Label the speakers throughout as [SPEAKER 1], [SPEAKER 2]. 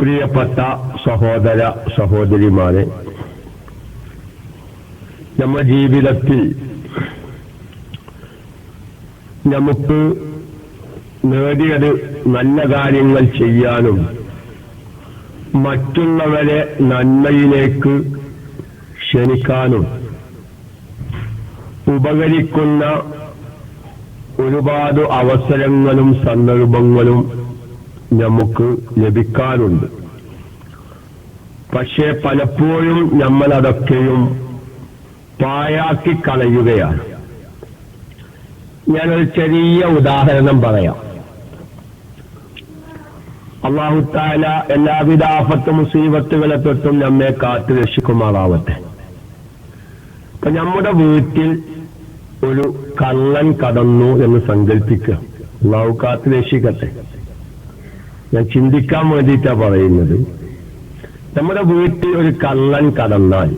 [SPEAKER 1] പ്രിയപ്പെട്ട സഹോദര സഹോദരിമാരെ നമ്മ ജീവിതത്തിൽ നമുക്ക് നേടിയത് നല്ല കാര്യങ്ങൾ ചെയ്യാനും മറ്റുള്ളവരെ നന്മയിലേക്ക് ക്ഷണിക്കാനും ഉപകരിക്കുന്ന ഒരുപാട് അവസരങ്ങളും സന്ദർഭങ്ങളും നമുക്ക് ലഭിക്കാറുണ്ട്. പക്ഷേ പലപ്പോഴും നമ്മൾ അതൊക്കെയും പായാക്കി കളയുകയാണ്. ഞാനൊരു ചെറിയ ഉദാഹരണം പറയാം. അള്ളാഹുത്താല എല്ലാവിധ ആഫത്ത് മുസീബത്തുകളെ തൊട്ടും നമ്മെ കാത്തു രക്ഷിക്കുമാറാവട്ടെ. ഇപ്പൊ നമ്മുടെ വീട്ടിൽ ഒരു കള്ളൻ കടന്നു എന്ന് സങ്കല്പിക്കുക അള്ളാഹു കാത്തു രക്ഷിക്കട്ടെ. ഞാൻ ചിന്തിക്കാൻ വേണ്ടിയിട്ടാ പറയുന്നത്. നമ്മുടെ വീട്ടിൽ ഒരു കള്ളൻ കടന്നാൽ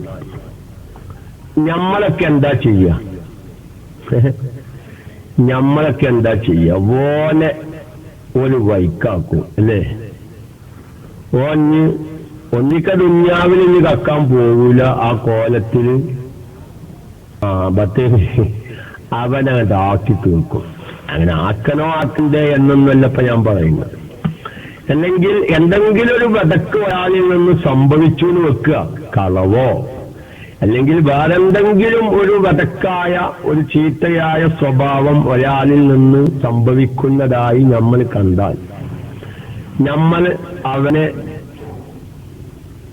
[SPEAKER 1] നമ്മളൊക്കെ എന്താ ചെയ്യുക നമ്മളൊക്കെ എന്താ ചെയ്യുക ഓനെ ഒരു വൈക്കാക്കും അല്ലേ? ഓന് ഒന്നിക്ക ദുന്യാവിൽ ഇനി കക്കാൻ പോകൂല ആ കോലത്തിൽ ആ ബത്തേ അവനങ്ങട്ട് ആക്കി തീർക്കും. അങ്ങനെ ആക്കണോ ആക്കണ്ടേ എന്നൊന്നല്ലപ്പ ഞാൻ പറയുന്നത്. അല്ലെങ്കിൽ എന്തെങ്കിലും ഒരു വിതക്ക് ഒരാളിൽ നിന്ന് സംഭവിച്ചു എന്ന് വെക്കുക. കളവോ? അല്ലെങ്കിൽ വേറെന്തെങ്കിലും ഒരു വടക്കായ ഒരു ചീത്തയായ സ്വഭാവം ഒരാളിൽ നിന്ന് സംഭവിക്കുന്നതായി നമ്മൾ കണ്ടാൽ നമ്മൾ അവനെ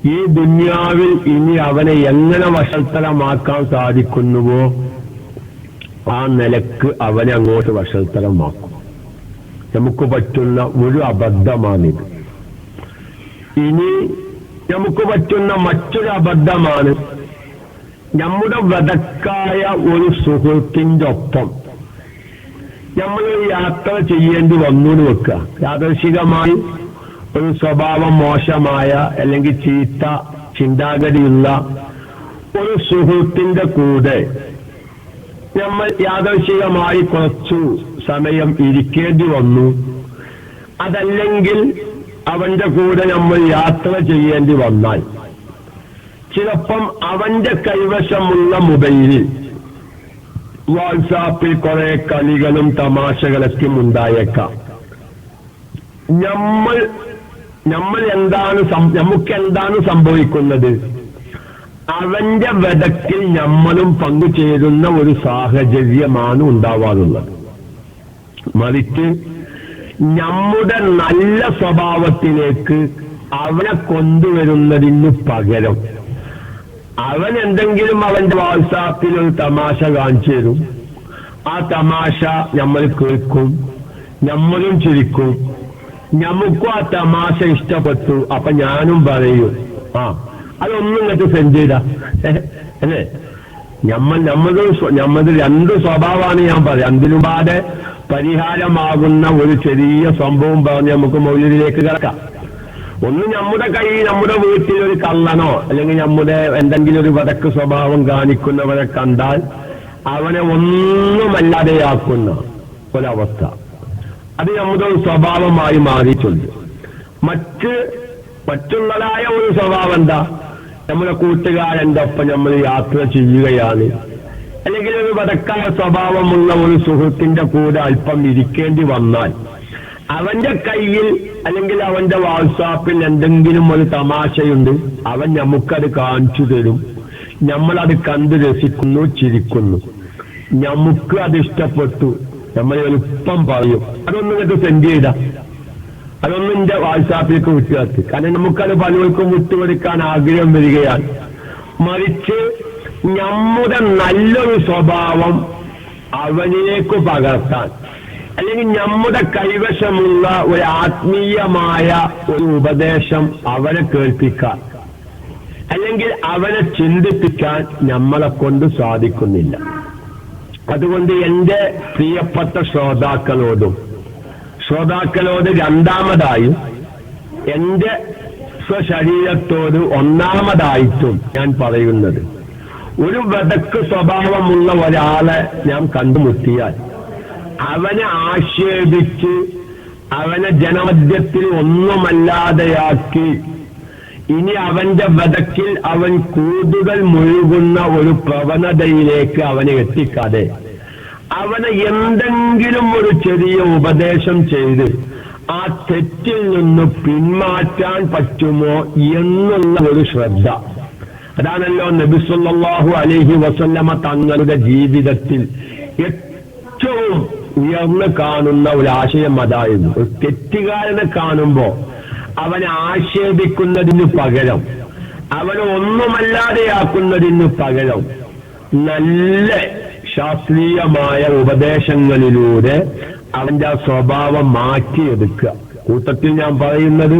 [SPEAKER 1] ഈ ദുന്യാവിൽ ഇനി അവനെ എങ്ങനെ വഷത്തരമാക്കാൻ സാധിക്കുന്നുവോ ആ നിലയ്ക്ക് അവനെ അങ്ങോട്ട് വഷത്തരമാക്കും നമുക്ക് പറ്റുന്ന ഒരു അബദ്ധമാണിത്. ഇനി നമുക്ക് പറ്റുന്ന മറ്റൊരു അബദ്ധമാണ് നമ്മുടെ വടക്കായ ഒരു സുഹൃത്തിന്റെ ഒപ്പം. നമ്മൾ യാത്ര ചെയ്യേണ്ടി വന്നു എന്ന് വെക്കുക. യാദർശികമായി ഒരു സ്വഭാവം മോശമായ അല്ലെങ്കിൽ ചീത്ത ചിന്താഗതിയുള്ള ഒരു സുഹൃത്തിന്റെ കൂടെ നമ്മൾ യാദർശികമായി കുറച്ചു സമയം ഇരിക്കേണ്ടി വന്നു. അതല്ലെങ്കിൽ അവന്റെ കൂടെ നമ്മൾ യാത്ര ചെയ്യേണ്ടി വന്നാൽ. ചിലപ്പം അവന്റെ കൈവശമുള്ള മൊബൈലിൽ വാട്സാപ്പിൽ കുറെ കളികളും തമാശകളൊക്കെ ഉണ്ടായേക്കാം. നമ്മൾ നമ്മൾ എന്താണ് നമുക്ക് എന്താണ് സംഭവിക്കുന്നത്? അവന്റെ വടക്കിൽ നമ്മളും പങ്കുചേരുന്ന ഒരു സാഹചര്യമാണ് ഉണ്ടാവാറുള്ളത്. മറിച്ച് നമ്മുടെ നല്ല സ്വഭാവത്തിലേക്ക് അവനെ കൊണ്ടുവരുന്നതിന് പകരം അവൻ എന്തെങ്കിലും അവന്റെ വാട്സാപ്പിൽ ഒരു തമാശ കാണിച്ചു തരും. ആ തമാശ നമ്മൾ കേൾക്കും നമ്മളും ചിരിക്കും. നമുക്കും ആ തമാശ ഇഷ്ടപ്പെട്ടു. അപ്പൊ ഞാനും പറയും ആ അതൊന്നും ഇങ്ങോട്ട് സെൻഡ് ചെയ്ത. അല്ലേ? നമ്മൾ നമ്മത് നമ്മത് രണ്ട് സ്വഭാവമാണ് ഞാൻ പറയാം അന്തിനുപാടെ പരിഹാരമാകുന്ന ഒരു ചെറിയ സംഭവം പറഞ്ഞ് നമുക്ക് മൗലിയിലേക്ക് കിടക്കാം. ഒന്ന് നമ്മുടെ കൈ നമ്മുടെ വീട്ടിൽ ഒരു കള്ളനോ അല്ലെങ്കിൽ നമ്മുടെ എന്തെങ്കിലും ഒരു വടക്ക് സ്വഭാവം കാണിക്കുന്നവരെ കണ്ടാൽ അവനെ ഒന്നുമല്ലാതെയാക്കുന്ന ഒരവസ്ഥ. അത് നമ്മുടെ ഒരു സ്വഭാവമായി മാറിയിട്ടുണ്ട്. മറ്റ് മറ്റുള്ളതായ ഒരു സ്വഭാവം എന്താ? നമ്മുടെ കൂട്ടുകാരന്റെ ഒപ്പം നമ്മൾ യാത്ര ചെയ്യുകയാണ്. അല്ലെങ്കിൽ ഒരു വടക്കായ സ്വഭാവമുള്ള ഒരു സുഹൃത്തിന്റെ കൂടെ അല്പം ഇരിക്കേണ്ടി വന്നാൽ അവന്റെ കയ്യിൽ അല്ലെങ്കിൽ അവന്റെ വാട്സാപ്പിൽ എന്തെങ്കിലും ഒരു തമാശയുണ്ട് അവൻ നമുക്കത് കാണിച്ചു തരും. നമ്മളത് കണ്ടു രസിക്കുന്നു ചിരിക്കുന്നു. നമുക്ക് അത് ഇഷ്ടപ്പെട്ടു. നമ്മൾ എളുപ്പം പറയും. അതൊന്നും നിങ്ങൾക്ക് സെൻഡ് ചെയ്ത. അതൊന്നും എന്റെ വാട്സാപ്പിലേക്ക് വിട്ടുകാത്ത് കാരണം നമുക്കത് പലർക്കും വിട്ടുകൊടുക്കാൻ ആഗ്രഹം വരികയാണ്. മറിച്ച് നമ്മുടെ നല്ലൊരു സ്വഭാവം അവനിലേക്ക് പകർത്താൻ അല്ലെങ്കിൽ നമ്മുടെ കൈവശമുള്ള ഒരു ആത്മീയമായ ഒരു ഉപദേശം അവനെ കേൾപ്പിക്കാൻ അല്ലെങ്കിൽ അവനെ ചിന്തിപ്പിക്കാൻ നമ്മളെ കൊണ്ട് സാധിക്കുന്നില്ല. അതുകൊണ്ട് എന്റെ പ്രിയപ്പെട്ട ശ്രോതാക്കളോടും ശ്രോതാക്കളോട് രണ്ടാമതായും എന്റെ സ്വശരീരത്തോട് ഒന്നാമതായിട്ടും ഞാൻ പറയുന്നത്. ഒരു വെതക്ക് സ്വഭാവമുള്ള ഒരാളെ ഞാൻ കണ്ടുമുട്ടിയാൽ അവനെ ആക്ഷേപിച്ച് അവനെ ജനമധ്യത്തിൽ ഒന്നുമല്ലാതെയാക്കി ഇനി അവന്റെ വതക്കിൽ അവൻ കൂടുതൽ മുഴുകുന്ന ഒരു പ്രവണതയിലേക്ക് അവനെ എത്തിക്കാതെ അവനെ എന്തെങ്കിലും ഒരു ചെറിയ ഉപദേശം ചെയ്ത് ആ തെറ്റിൽ നിന്ന് പിന്മാറ്റാൻ പറ്റുമോ എന്നുള്ള ഒരു ശ്രദ്ധ. അതാണല്ലോ നബിസുല്ലാഹു അലഹി വസല്ലമ തങ്ങളുടെ ജീവിതത്തിൽ ഏറ്റവും ഉയർന്നു കാണുന്ന ഒരു ആശയം അതായിരുന്നു ഒരു തെറ്റുകാരനെ കാണുമ്പോ അവനെ ആക്ഷേപിക്കുന്നതിന് പകരം അവനെ ഒന്നുമല്ലാതെയാക്കുന്നതിന് പകരം നല്ല ശാസ്ത്രീയമായ ഉപദേശങ്ങളിലൂടെ അവന്റെ ആ സ്വഭാവം മാറ്റിയെടുക്കുക. കൂട്ടത്തിൽ ഞാൻ പറയുന്നത്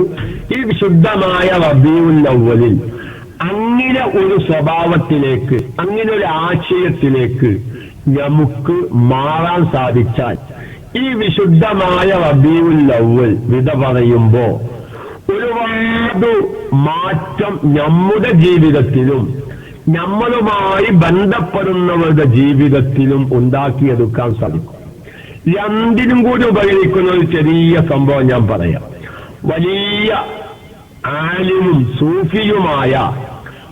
[SPEAKER 1] ഈ വിശുദ്ധമായ വബീവുല്ലവലിൽ അങ്ങനെ ഒരു സ്വഭാവത്തിലേക്ക് അങ്ങനെ ഒരു ആശയത്തിലേക്ക് നമുക്ക് മാറാൻ സാധിച്ചാൽ ഈ വിശുദ്ധമായ വബീവുല്ലവൽ വിത പറയുമ്പോ ഒരുപാട് മാറ്റം നമ്മുടെ ജീവിതത്തിലും നമ്മളുമായി ബന്ധപ്പെടുന്നവരുടെ ജീവിതത്തിലും ഉണ്ടാക്കിയെടുക്കാൻ സാധിക്കും രണ്ടിനും കൂടി ഉപകരിക്കുന്ന ഒരു ചെറിയ സംഭവം ഞാൻ പറയാം. വലിയ ആലിമും സൂഫിയുമായ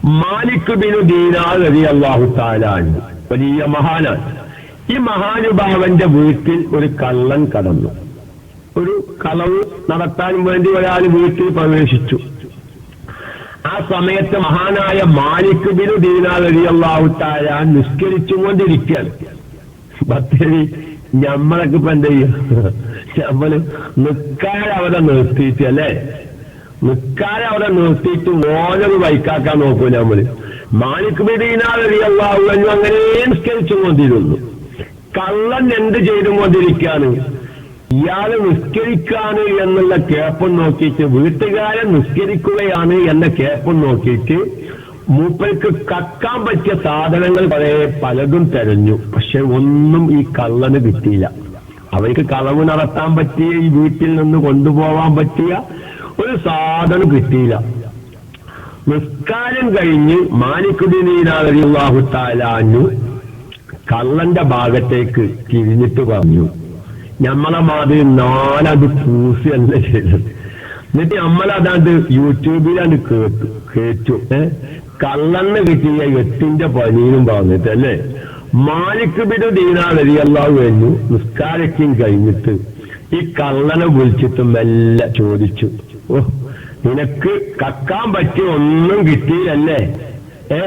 [SPEAKER 1] മാലിക് ബിനു ദീനാർ അലി അള്ളാഹു താലാൻ വലിയ മഹാനാണ്. ഈ മഹാനുഭാവന്റെ വീട്ടിൽ ഒരു കള്ളൻ കടന്നു. ഒരു കളവ് നടത്താൻ വേണ്ടി ഒരാൾ വീട്ടിൽ പ്രവേശിച്ചു. ആ സമയത്ത് മഹാനായ മാലിക് ബിനു ദീനാൽ താലാൻ നിസ്കരിച്ചുകൊണ്ടിരിക്കുകയാണ്. ബത്തേരി ഞമ്മളൊക്കെ ഇപ്പൊ എന്ത് ചെയ്യും? ഞമ്മൾ നിക്കാതെ നിർത്തിയിട്ട് അല്ലേ? നിക്കാതെ നിർത്തിയിട്ട് ഓരോ വൈക്കാക്കാൻ നോക്കൂല നമ്മൾ മാലിക് ബിദീനാറിയാവു അങ്ങനെ നിസ്കരിച്ചുകൊണ്ടിരുന്നു. കള്ളൻ എന്ത് ചെയ്തുകൊണ്ടിരിക്കാണ് ഇയാൾ നിസ്കരിക്കാണ് എന്നുള്ള കേപ്പം നോക്കിയിട്ട് വീട്ടുകാരൻ നിസ്കരിക്കുകയാണ് എന്ന കേപ്പം നോക്കിയിട്ട് മൂപ്പർക്ക് കക്കാൻ പറ്റിയ സാധനങ്ങൾ വളരെ പലതും തെരഞ്ഞു. പക്ഷെ ഒന്നും ഈ കള്ളന് കിട്ടിയില്ല. അവർക്ക് കളവ് നടത്താൻ പറ്റിയ ഈ വീട്ടിൽ നിന്ന് കൊണ്ടുപോവാൻ പറ്റിയ ഒരു സാധനം കിട്ടിയില്ല. നിസ്കാരം കഴിഞ്ഞ് മാലിക്കുദ്ദീനാഹു താലാഞ്ഞു കള്ളന്റെ ഭാഗത്തേക്ക് തിരിഞ്ഞിട്ട് പറഞ്ഞു. ഞമ്മളെ മാതിരി നാലത് പൂസല്ല ചെയ്തത് എന്നിട്ട് നമ്മളതാണ്ട് യൂട്യൂബിലാണ് കേട്ടു കേട്ടു. ഏ? കള്ളെണ്ണ കിട്ടിയ എട്ടിന്റെ പനിയിലും പറഞ്ഞിട്ട് അല്ലേ? മാലിക് ബിനു ദീനാളരി അള്ളാഹു കഴിഞ്ഞു നിസ്കാരക്കും കഴിഞ്ഞിട്ട് ഈ കള്ളനെ വിളിച്ചിട്ട് മെല്ലെ ചോദിച്ചു. ഓ നിനക്ക് കക്കാൻ പറ്റിയ ഒന്നും കിട്ടിയില്ലല്ലേ? ഏ?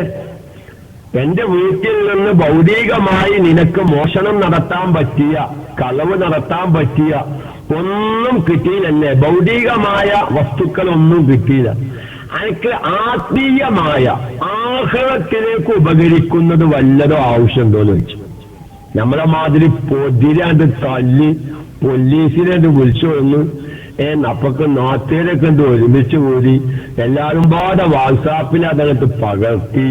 [SPEAKER 1] എന്റെ വീട്ടിൽ നിന്ന് ഭൗതികമായി നിനക്ക് മോഷണം നടത്താൻ പറ്റിയ കളവ് നടത്താൻ പറ്റിയ ഒന്നും കിട്ടിയില്ലേ ഭൗതികമായ വസ്തുക്കളൊന്നും കിട്ടിയില്ല. എനിക്ക് ആത്മീയമായ ആഹ്ലത്തിലേക്ക് ഉപകരിക്കുന്നത് വല്ലതോ ആവശ്യമുണ്ടോ എന്ന് നമ്മളെ മാതിരി പൊതിരാണ്ട് തല്ലി പോലീസിനെ വിളിച്ചു വന്നു ഏ നപ്പക്ക് നാത്തേരൊക്കെ ഒരുമിച്ച് കൂടി? എല്ലാവരും പാടെ വാട്സാപ്പിൽ അതിനകത്ത് പകർത്തി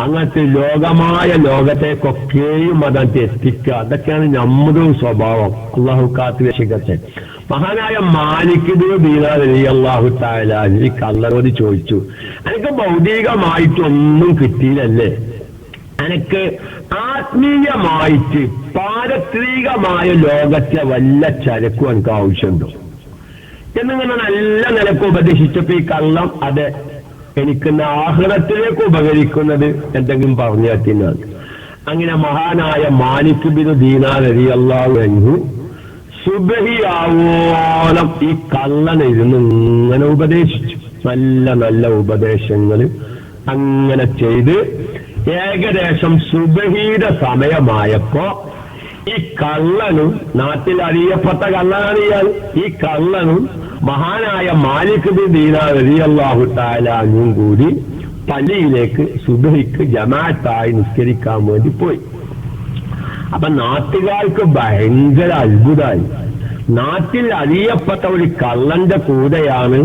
[SPEAKER 1] അങ്ങനത്തെ ലോകമായ ലോകത്തേക്കൊക്കെയും അതങ്ങട്ട് എത്തിക്കുക അതൊക്കെയാണ് നമ്മുടെ സ്വഭാവം. അള്ളാഹു കാത്തു രക്ഷിക്കട്ടെ. മഹാനായ മാലിക്കിന് ബീനാലി അള്ളാഹു താലാജി കള്ളനോട് ചോദിച്ചു എനിക്ക് ഭൗതികമായിട്ടൊന്നും കിട്ടിയില്ലല്ലേ? എനിക്ക് ആത്മീയമായിട്ട് പാരത്രികമായ ലോകത്തെ വല്ല ചരക്കും എനിക്ക് ആവശ്യമുണ്ടോ? എന്നിങ്ങനെ നല്ല നിലയ്ക്ക് ഉപദേശിച്ചപ്പോ ഈ കള്ളം അതെ എനിക്ക് ആഹ്ലത്തിലേക്ക് ഉപകരിക്കുന്നത് എന്തെങ്കിലും പറഞ്ഞു തന്നെയാണ് അങ്ങനെ മഹാനായ മാലിക് ബിൻ ദീനാരി അള്ളാഹു സുബഹിയാവോളം ഈ കള്ളനിരുന്ന് ഇങ്ങനെ ഉപദേശിച്ചു. നല്ല നല്ല ഉപദേശങ്ങൾ അങ്ങനെ ചെയ്ത് ഏകദേശം സുബഹിയുടെ സമയമായപ്പോ ഈ കള്ളനും നാട്ടിൽ അറിയപ്പെട്ട കള്ളനാണ് ഈ കള്ളനും മഹാനായ മാലിക് ബിൻ ദീനാർ റളിയല്ലാഹു താലാനും കൂടി പള്ളിയിലേക്ക് സുബഹിക്ക് ജമാഅത്തായി നിസ്കരിക്കാൻ വേണ്ടി പോയി. അപ്പൊ നാട്ടുകാർക്ക് ഭയങ്കര അത്ഭുതമായി നാട്ടിൽ അറിയപ്പെട്ട ഒരു കള്ളന്റെ കൂടെയാണ്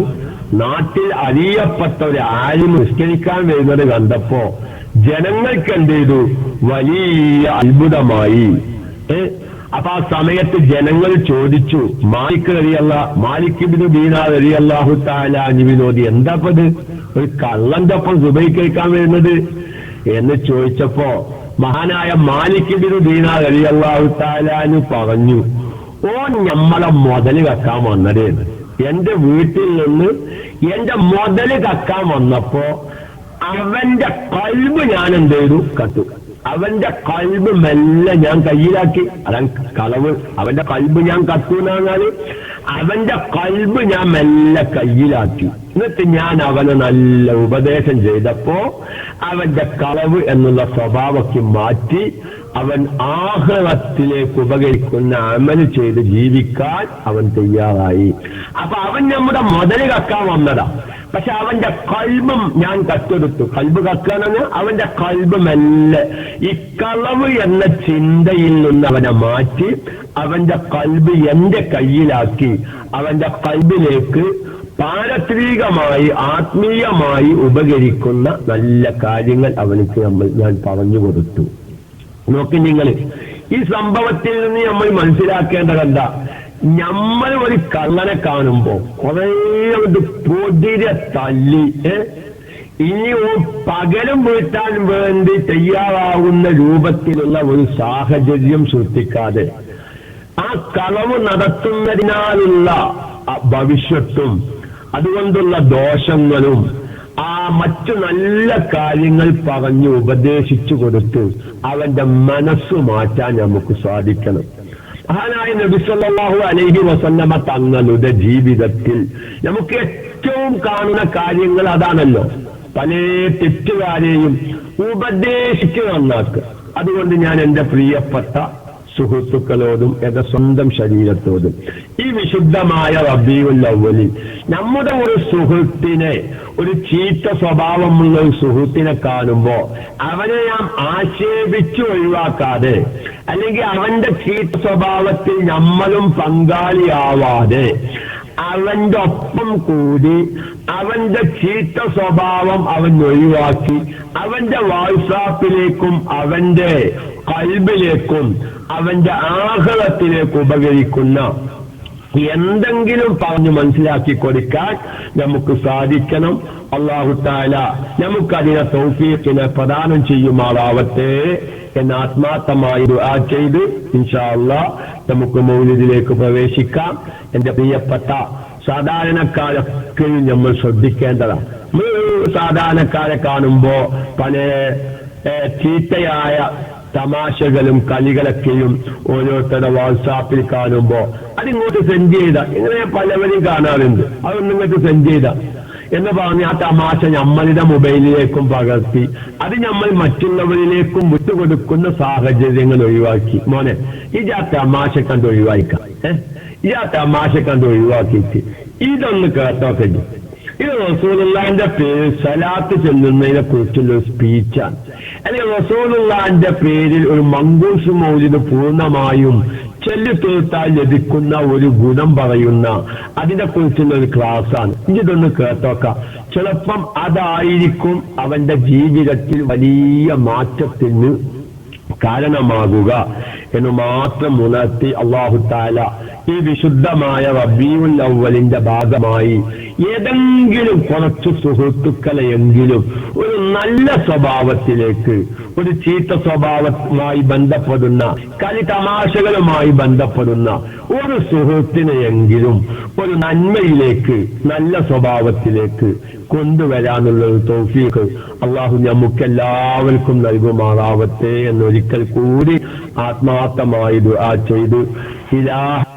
[SPEAKER 1] നാട്ടിൽ അറിയപ്പെട്ട ഒരു ആരും നിസ്കരിക്കാൻ വരുന്നത് കണ്ടപ്പോ ജനങ്ങൾക്ക് എന്ത് ചെയ്തു? വലിയ അത്ഭുതമായി. അപ്പൊ ആ സമയത്ത് ജനങ്ങൾ ചോദിച്ചു മാലിക് അറിയല്ല മാലിക് ബിനു ദീനാർ അറിയല്ലാഹു താലാഞ്ഞുവിനോദി എന്താ ഇത്? ഒരു കള്ളന്റെ ഒപ്പം കേൾക്കാൻ വരുന്നത്? എന്ന് ചോദിച്ചപ്പോ മഹാനായ മാലിക് ബിനു ദീനാർ അറിയല്ലാഹു താലാനു പറഞ്ഞു ഓ ഞമ്മളെ മുതൽ കക്കാൻ വന്നത് എന്റെ വീട്ടിൽ നിന്ന് എന്റെ മുതൽ കക്കാൻ വന്നപ്പോ അവന്റെ കൽവ് ഞാൻ എന്ത് ചെയ്തു? കത്തു അവന്റെ കൽബ് മെല്ലെ ഞാൻ കയ്യിലാക്കി. അതാണ് കളവ്. അവന്റെ കൽബ് ഞാൻ കത്തു അവന്റെ കൽബ് ഞാൻ മെല്ലെ കയ്യിലാക്കി. എന്നിട്ട് ഞാൻ അവന് നല്ല ഉപദേശം ചെയ്തപ്പോ അവന്റെ കളവ് എന്നുള്ള സ്വഭാവത്തിൽ മാറ്റി അവൻ ആഹ്ലത്തിലേക്ക് ഉപകരിക്കുന്ന അമൽ ചെയ്ത് ജീവിക്കാൻ അവൻ തയ്യാറായി. അപ്പൊ അവൻ നമ്മുടെ മുതൽ കക്കാൻ വന്നതാ. പക്ഷെ അവന്റെ കൽബും ഞാൻ കത്തെടുത്തു. കൽബ് കക്കാനെന്ന് അവന്റെ കൽബ് ഈ കളവ് എന്ന ചിന്തയിൽ നിന്ന് അവനെ മാറ്റി അവന്റെ കൽബ് എന്റെ കയ്യിലാക്കി. അവന്റെ കൽബിലേക്ക് പാരത്രികമായി ആത്മീയമായി ഉപകരിക്കുന്ന നല്ല കാര്യങ്ങൾ അവനക്ക് നമ്മൾ ഞാൻ പറഞ്ഞു കൊടുത്തു. നോക്കി നിങ്ങൾ ഈ സംഭവത്തിൽ നിന്ന് നമ്മൾ മനസ്സിലാക്കേണ്ടത് എന്താ? നമ്മൾ ഒരു കള്ളനെ കാണുമ്പോ കുറേ ഒരു പൊതിരെ തല്ലി ഇനി പകരം വീട്ടാൻ വേണ്ടി തയ്യാറാവുന്ന രൂപത്തിലുള്ള ഒരു സാഹചര്യം സൃഷ്ടിക്കാതെ ആ കളവ് നടത്തുന്നതിനാലുള്ള ഭവിഷ്യത്തും അതുകൊണ്ടുള്ള ദോഷങ്ങളും ആ മറ്റു നല്ല കാര്യങ്ങൾ പറഞ്ഞു ഉപദേശിച്ചു കൊടുത്ത് അവന്റെ മനസ്സ് മാറ്റാൻ നമുക്ക് സാധിക്കണം. മഹാനായ നബിസല്ലാഹു അലൈഹി വസല്ലമ തങ്ങളുടെ ജീവിതത്തിൽ നമുക്ക് ഏറ്റവും കാണുന്ന കാര്യങ്ങൾ അതാണല്ലോ. പല തെറ്റുകാരെയും ഉപദേശിച്ച് നന്നാക്കുക അതുകൊണ്ട് ഞാൻ എന്റെ പ്രിയപ്പെട്ട സുഹൃത്തുക്കളോടും എന്റെ സ്വന്തം ശരീരത്തോടും ഈ വിശുദ്ധമായ അവലിൽ നമ്മുടെ ഒരു സുഹൃത്തിനെ ഒരു ചീത്ത സ്വഭാവമുള്ള ഒരു സുഹൃത്തിനെ കാണുമ്പോ അവനെ നാം ആക്ഷേപിച്ചു ഒഴിവാക്കാതെ അല്ലെങ്കിൽ അവന്റെ ചീത്ത സ്വഭാവത്തിൽ നമ്മളും പങ്കാളിയാവാതെ അവന്റെ ഒപ്പം കൂടി അവന്റെ ചീത്ത സ്വഭാവം അവൻ ഒഴിവാക്കി അവന്റെ വാട്സാപ്പിലേക്കും അവന്റെ കൽബിലേക്കും അവന്റെ ആഹ്ലത്തിലേക്ക് ഉപകരിക്കുന്ന എന്തെങ്കിലും പറഞ്ഞു മനസ്സിലാക്കി കൊടുക്കാൻ നമുക്ക് സാധിക്കണം. അള്ളാഹു താല നമുക്കതിനെ സൗഫീത്തിനെ പ്രദാനം ചെയ്യുമാറാവട്ടെ. എന്ന് ആത്മാർത്ഥമായി ദുആ ചെയ്ത് ഇൻഷാ അള്ളാ നമുക്ക് മൗലിദിലേക്ക് പ്രവേശിക്കാം. എന്റെ പ്രിയപ്പെട്ട സാധാരണക്കാരൊക്കെ നമ്മൾ ശ്രദ്ധിക്കേണ്ടതാണ്. സാധാരണക്കാരെ കാണുമ്പോ പല ചീത്തയായ തമാശകളും കളികളൊക്കെയും ഓരോരുത്തരുടെ വാട്സാപ്പിൽ കാണുമ്പോ അതിങ്ങോട്ട് സെൻഡ് ചെയ്ത ഇങ്ങനെ പലവരും കാണാറുണ്ട്. അതൊന്നും ഇങ്ങോട്ട് സെൻഡ് ചെയ്ത എന്ന് പറഞ്ഞ് ആ തമാശ നമ്മളുടെ മൊബൈലിലേക്കും പകർത്തി. അത് നമ്മൾ മറ്റുള്ളവരിലേക്കും വിട്ടുകൊടുക്കുന്ന സാഹചര്യങ്ങൾ ഒഴിവാക്കി. മോനെ ഇത് ആ തമാശ കണ്ട് ഒഴിവാക്കാം ഏഹ് ഈ ആ തമാശ കണ്ട് ഒഴിവാക്കിയിട്ട് ഇതൊന്ന് കേട്ടോക്കെ ഇത് റസൂലുള്ളാന്റെ പേര് സലാത്ത് ചെല്ലുന്നതിനെ കുറിച്ചുള്ള ഒരു സ്പീച്ചാണ് അല്ലെങ്കിൽ റസൂലുള്ളാന്റെ പേരിൽ ഒരു മങ്കൂസ് മൗലിന് പൂർണമായും ചൊല്ലി ലഭിക്കുന്ന ഒരു ഗുണം പറയുന്ന അതിനെ കുറിച്ചുള്ള ഒരു ക്ലാസ്സാണ്. ഇതൊന്ന് കേട്ടോക്ക. ചിലപ്പം അതായിരിക്കും അവന്റെ ജീവിതത്തിൽ വലിയ മാറ്റത്തിന് കാരണമാകുക എന്ന് മാത്രം ഉണർത്തി അള്ളാഹു താല ഈ വിശുദ്ധമായ റബീഉൽ അവലിന്റെ ഭാഗമായി ഏതെങ്കിലും കുറച്ച് സുഹൃത്തുക്കളെയെങ്കിലും ഒരു നല്ല സ്വഭാവത്തിലേക്ക് ഒരു ചീത്ത സ്വഭാവമായി ബന്ധപ്പെടുന്ന കളി തമാശകളുമായി ബന്ധപ്പെടുന്ന ഒരു സുഹൃത്തിനെയെങ്കിലും ഒരു നന്മയിലേക്ക് നല്ല സ്വഭാവത്തിലേക്ക് കൊണ്ടുവരാനുള്ള ഒരു തൗഫീഖ്. അള്ളാഹു നമുക്ക് എല്ലാവർക്കും നൽകുമാറാവട്ടെ എന്നൊരിക്കൽ കൂടി ആത്മാർത്ഥമായി ദുആ ചെയ്തു. ഇലാഹ